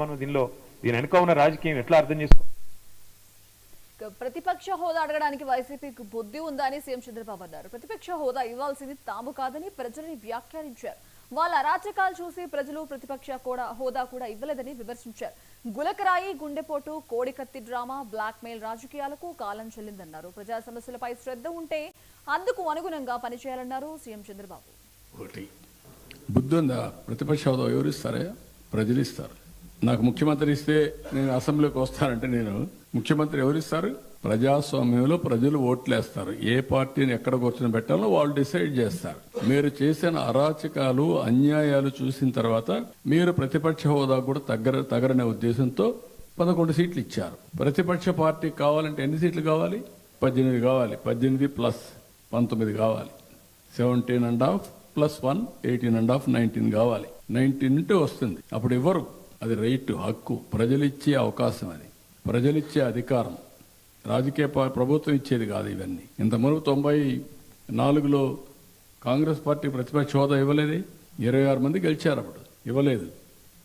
మనం దీనిలో దీని వెనుక ఉన్న రాజకీయం ఎట్లా అర్థం చేసుకో ప్రతిపక్ష హోదా అడగడానికి వైసీపీకి బుద్ధి ఉందని సీఎం చంద్రబాబు అన్నారు. ప్రతిపక్ష హోదా ఇవ్వాల్సింది తాము కాదని ప్రజలని వ్యాఖ్యానించారు. వాళ్ళ అరాచకాలు చూసి ప్రజలు ప్రతిపక్ష కూడా హోదా కూడా ఇవ్వలేదని విమర్శించారు. గులకరాయి గుండెపోటు కోడికత్తి డ్రామా బ్లాక్ మెయిల్ రాజకీయాలకు కాలం చెల్లిందన్నారు. ప్రజా సమస్యలపై శ్రద్ధ ఉంటే అందుకు అనుగుణంగా పనిచేయాలన్నారు సీఎం చంద్రబాబు. ఒకటి. బుద్ధి ఉందా? ప్రతిపక్ష హోదా ఎవరు ఇస్తారే ప్రజలు ఇస్తారు. నాకు ముఖ్యమంత్రి ఇస్తే నేను అసెంబ్లీకి వస్తానంటే నేను ముఖ్యమంత్రి ఎవరిస్తారు? ప్రజాస్వామ్యంలో ప్రజలు ఓట్లేస్తారు. ఏ పార్టీని ఎక్కడ కూర్చొని పెట్టాలో వాళ్ళు డిసైడ్ చేస్తారు. మీరు చేసిన అరాచకాలు అన్యాయాలు చూసిన తర్వాత మీరు ప్రతిపక్ష హోదా కూడా తగ్గర తగరనే ఉద్దేశంతో పదకొండు సీట్లు ఇచ్చారు. ప్రతిపక్ష పార్టీ కావాలంటే ఎన్ని సీట్లు కావాలి? పద్దెనిమిది కావాలి. పద్దెనిమిది ప్లస్ పంతొమ్మిది కావాలి. Seventeen and half plus one eighteen and half nineteen కావాలి. నైన్టీన్ ఉంటే వస్తుంది. అప్పుడు ఇవ్వరు అది రైట్ హక్కు. ప్రజలిచ్చే అవకాశం అది. ప్రజలిచ్చే అధికారం. రాజకీయ ప్రభుత్వం ఇచ్చేది కాదు ఇవన్నీ. ఇంతవరకు తొంభై నాలుగులో కాంగ్రెస్ పార్టీ ప్రతిపక్ష హోదా ఇవ్వలేదు. ఇరవై ఆరు మంది గెలిచారు అప్పుడు. ఇవ్వలేదు.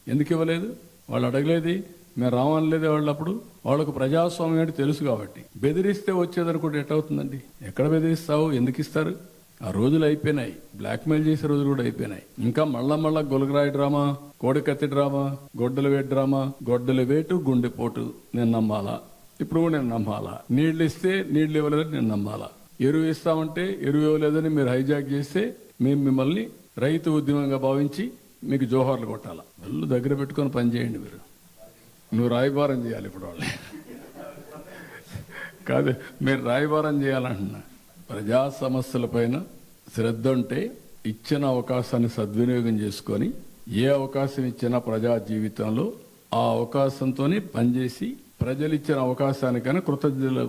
ఎందుకు ఇవ్వలేదు? వాళ్ళు అడగలేది. మేము రావనలేదు వాళ్ళు అప్పుడు వాళ్ళకు ప్రజాస్వామ్యం అంటే తెలుసు కాబట్టి. బెదిరిస్తే వచ్చేదనుకుంటే ఎట్టవుతుందండి ఎక్కడ బెదిరిస్తావు? ఎందుకు ఇస్తారు? ఆ రోజులు అయిపోయినాయి. బ్లాక్మెయిల్ చేసే రోజులు కూడా అయిపోయినాయి. ఇంకా మళ్ళా మళ్ళా గొలగరాయి డ్రామా కోడికత్తి డ్రామా గొడ్డలు వేటు డ్రామా గొడ్డల వేటు గుండెపోటు. నేను నమ్మాలా? ఇప్పుడు నేను నమ్మాలా? నీళ్ళు ఇస్తే నీళ్ళు ఇవ్వలేదని నేను నమ్మాలా? ఎరువు ఇస్తామంటే ఎరువు ఇవ్వలేదని మీరు హైజాక్ చేస్తే మేము మిమ్మల్ని రైతు ఉద్యమంగా భావించి మీకు జోహార్లు కొట్టాలా? వాళ్ళు దగ్గర పెట్టుకొని పని చేయండి మీరు. నువ్వు రాయబారం చేయాలి ఇప్పుడు వాళ్ళు కాదు మీరు రాయబారం చేయాలంటున్నా. ప్రజా సమస్యలపైన శ్రద్ధ ఉంటే ఇచ్చిన అవకాశాన్ని సద్వినియోగం చేసుకొని ఏ అవకాశం ఇచ్చినా ప్రజా జీవితంలో ఆ అవకాశంతోనే పనిచేసి ప్రజలు ఇచ్చిన అవకాశానికైనా కృతజ్ఞతలు